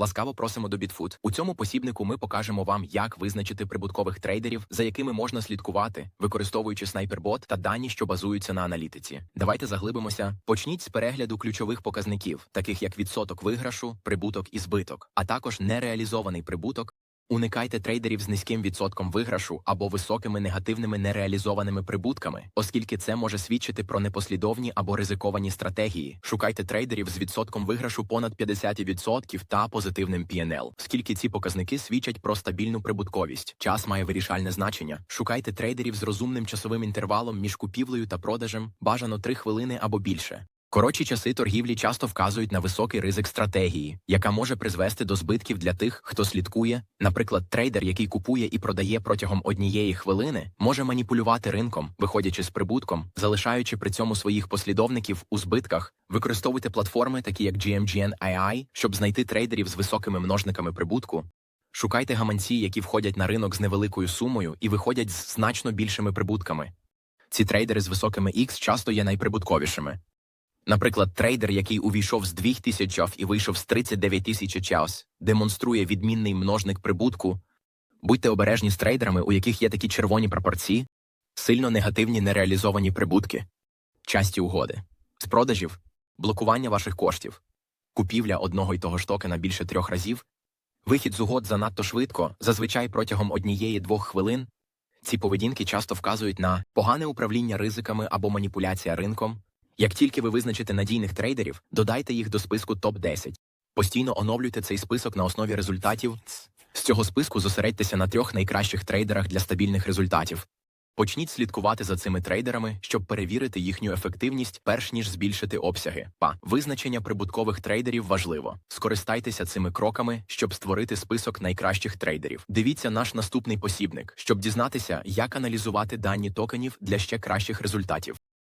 Ласкаво просимо до Bitfood. У цьому посібнику ми покажемо вам, як визначити прибуткових трейдерів, за якими можна слідкувати, використовуючи снайпербот та дані, що базуються на аналітиці. Давайте заглибимося. Почніть з перегляду ключових показників, таких як відсоток виграшу, прибуток і збиток, а також нереалізований прибуток. Уникайте трейдерів з низьким відсотком виграшу або високими негативними нереалізованими прибутками, оскільки це може свідчити про непослідовні або ризиковані стратегії. Шукайте трейдерів з відсотком виграшу понад 50% та позитивним PNL, оскільки ці показники свідчать про стабільну прибутковість. Час має вирішальне значення. Шукайте трейдерів з розумним часовим інтервалом між купівлею та продажем, бажано 3 хвилини або більше. Коротші часи торгівлі часто вказують на високий ризик стратегії, яка може призвести до збитків для тих, хто слідкує. Наприклад, трейдер, який купує і продає протягом однієї хвилини, може маніпулювати ринком, виходячи з прибутком, залишаючи при цьому своїх послідовників у збитках. Використовуйте платформи, такі як GMGN AI, щоб знайти трейдерів з високими множниками прибутку. Шукайте гаманці, які входять на ринок з невеликою сумою і виходять з значно більшими прибутками. Ці трейдери з високими X часто є найприбутковішими. Наприклад, трейдер, який увійшов з 2000 чав і вийшов з 39 тисяч час, демонструє відмінний множник прибутку. Будьте обережні з трейдерами, у яких є такі червоні пропорції, сильно негативні нереалізовані прибутки, часті угоди, з продажів, блокування ваших коштів, купівля одного й того ж токена більше трьох разів, вихід з угод занадто швидко, зазвичай протягом однієї-двох хвилин. Ці поведінки часто вказують на погане управління ризиками або маніпуляція ринком. Як тільки ви визначите надійних трейдерів, додайте їх до списку топ-10. Постійно оновлюйте цей список на основі результатів. З цього списку зосередьтеся на трьох найкращих трейдерах для стабільних результатів. Почніть слідкувати за цими трейдерами, щоб перевірити їхню ефективність, перш ніж збільшити обсяги. Па визначення прибуткових трейдерів важливо. Скористайтеся цими кроками, щоб створити список найкращих трейдерів. Дивіться наш наступний посібник, щоб дізнатися, як аналізувати дані токенів для ще кращих результатів.